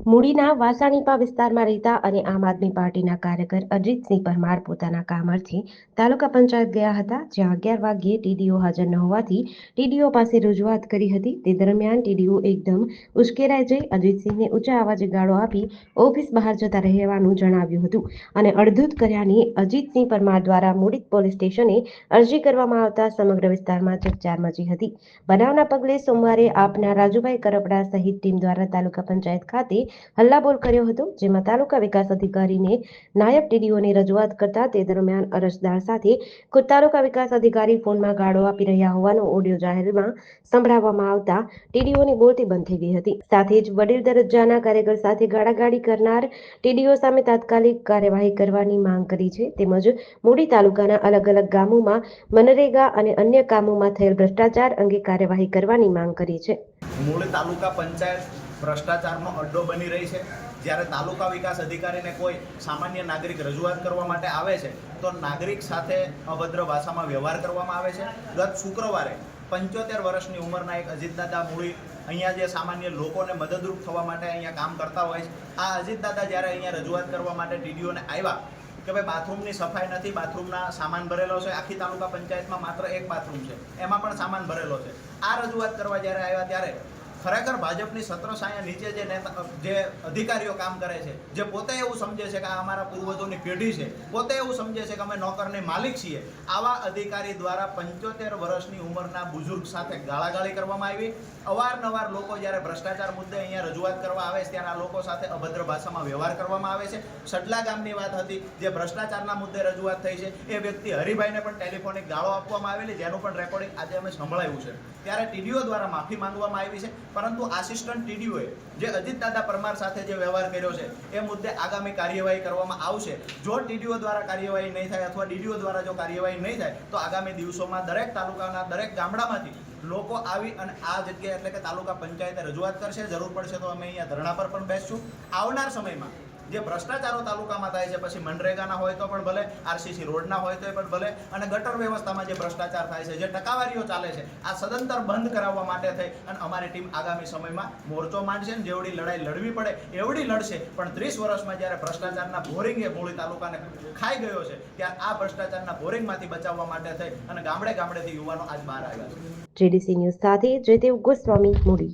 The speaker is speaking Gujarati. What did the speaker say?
મૂડીના વાસાણીપા વિસ્તારમાં રહેતા અને આમ આદમી પાર્ટીના કાર્યકર અજીતસિંહ પરમાર પોતાના કામ તાલુકા પંચાયત ગયા હતા, જ્યાં અગિયાર વાગ્યે ટીડીઓ હાજર ન હોવાથી ટીડીઓ પાસે રજૂઆત કરી હતી. તે દરમિયાન ટીડીઓ એકદમ ઉશ્કેરાઈ જઈ અજીતસિંહને ઊંચા અવાજે ગાળો આપી ઓફિસ બહાર જતા રહેવાનું જણાવ્યું હતું અને અડધૂત કર્યાની અજીતસિંહ પરમાર દ્વારા મૂડી પોલીસ સ્ટેશને અરજી કરવામાં આવતા સમગ્ર વિસ્તારમાં ચકચાર મચી હતી. બનાવના પગલે સોમવારે આપના રાજુભાઈ કરપડા સહિત ટીમ દ્વારા તાલુકા પંચાયત ખાતે હલ્લાબોલ કર્યો હતો, જેમાં તાલુકા વિકાસ અધિકારીને નાયબ ટીડીઓને રજૂઆત કરતા તે દરમિયાન અરજદાર સાથે તાલુકા વિકાસ અધિકારી ફોનમાં ગાળો આપી રહ્યા હોવાનો ઓડિયો જાહેરમાં સંભળાવવામાં આવતા ટીડીઓની બોલતી બંધ થઈ ગઈ હતી. સાથે જ વડીલ દરજ્જાના કાર્યકર સાથે ગાળાગાળી કરનાર ટીડીઓ સામે તાત્કાલિક કાર્યવાહી કરવાની માંગ કરી છે. તેમજ મૂડી તાલુકાના અલગ અલગ ગામોમાં મનરેગા અને અન્ય કામોમાં થયેલ ભ્રષ્ટાચાર અંગે કાર્યવાહી કરવાની માંગ કરી છે. મૂળ તાલુકા પંચાયત ભ્રષ્ટાચારનો અડ્ડો બની રહી છે. જ્યારે તાલુકા વિકાસ અધિકારીને કોઈ સામાન્ય નાગરિક રજૂઆત કરવા માટે આવે છે, તો નાગરિક સાથે અભદ્ર ભાષામાં વ્યવહાર કરવામાં આવે છે. ગત શુક્રવારે પંચોતેર વર્ષની ઉંમરના એક અજીતદાદા મૂળી અહીંયા જે સામાન્ય લોકોને મદદરૂપ થવા માટે અહીંયા કામ કરતા હોય છે. આ અજીતદાદા જ્યારે અહીંયા રજૂઆત કરવા માટે ટીડીઓને આવ્યા કે ભાઈ બાથરૂમની સફાઈ નથી, બાથરૂમના સામાન ભરેલો છે. આખી તાલુકા પંચાયતમાં માત્ર એક બાથરૂમ છે. એમાં પણ સામાન ભરેલો છે. આ રજૂઆત કરવા જ્યારે આવ્યા ત્યારે ખરેખર ભાજપની સત્ર સાયા નીચે જે નેતા, જે અધિકારીઓ કામ કરે છે, જે પોતે એવું સમજે છે કે આ અમારા પૂર્વજોની પેઢી છે, પોતે એવું સમજે છે કે અમે નોકરની માલિક છીએ. આવા અધિકારી દ્વારા પંચોતેર વર્ષની ઉંમરના બુઝુર્ગ સાથે ગાળાગાળી કરવામાં આવી. અવારનવાર લોકો જ્યારે ભ્રષ્ટાચાર મુદ્દે અહીંયા રજૂઆત કરવા આવે છે, ત્યારે આ લોકો સાથે અભદ્ર ભાષામાં વ્યવહાર કરવામાં આવે છે. સડલા ગામની વાત હતી, જે ભ્રષ્ટાચારના મુદ્દે રજૂઆત થઈ છે, એ વ્યક્તિ હરિભાઈને પણ ટેલિફોનિક ગાળો આપવામાં આવેલી, જેનું પણ રેકોર્ડિંગ આજે અમે સંભળાયું છે. ત્યારે ટીડીઓ દ્વારા માફી માંગવામાં આવી છે. પરંતુ આસિસ્ટન્ટ ટીડીઓએ જે અજીતદાદા પરમાર સાથે જે વ્યવહાર કર્યો છે, એ મુદ્દે આગામી કાર્યવાહી કરવામાં આવશે. જો ટીડીઓ દ્વારા કાર્યવાહી નહીં થાય અથવા ડીડીઓ દ્વારા જો કાર્યવાહી નહીં થાય, તો આગામી દિવસોમાં દરેક તાલુકાના દરેક ગામડામાંથી લોકો આવી અને આ જગ્યાએ એટલે કે તાલુકા પંચાયતે રજૂઆત કરશે. જરૂર પડશે તો અમે અહીંયા ધરણા પર પણ બેસશું. આવનાર સમયમાં જે ભ્રષ્ટાચારો તાલુકામાં થાય છે, પછી મનરેગાના હોય તો પણ ભલે, આરસીસી રોડના હોય તો પણ ભલે, અને ગટર વ્યવસ્થામાં જે ભ્રષ્ટાચાર થાય છે, જે ટકાવારીઓ ચાલે છે, આ સદંતર બંધ કરાવવા માટે થઈ અને અમારી ટીમ આગામી સમયમાં મોરચો માંડશે ને જેવડી લડાઈ લડવી પડે એવડી લડશે, પણ ત્રીસ વર્ષમાં જ્યારે ભ્રષ્ટાચારના બોરિંગે મૂળી તાલુકાને ખાઈ ગયો છે, ત્યારે આ ભ્રષ્ટાચારના બોરિંગમાંથી બચાવવા માટે થઈ અને ગામડે ગામડેથી યુવાનો આજ બહાર આવ્યા છે. જેડીસી ન્યૂઝ સાથે જયદેવ ગોસ્વામી, મૂડી.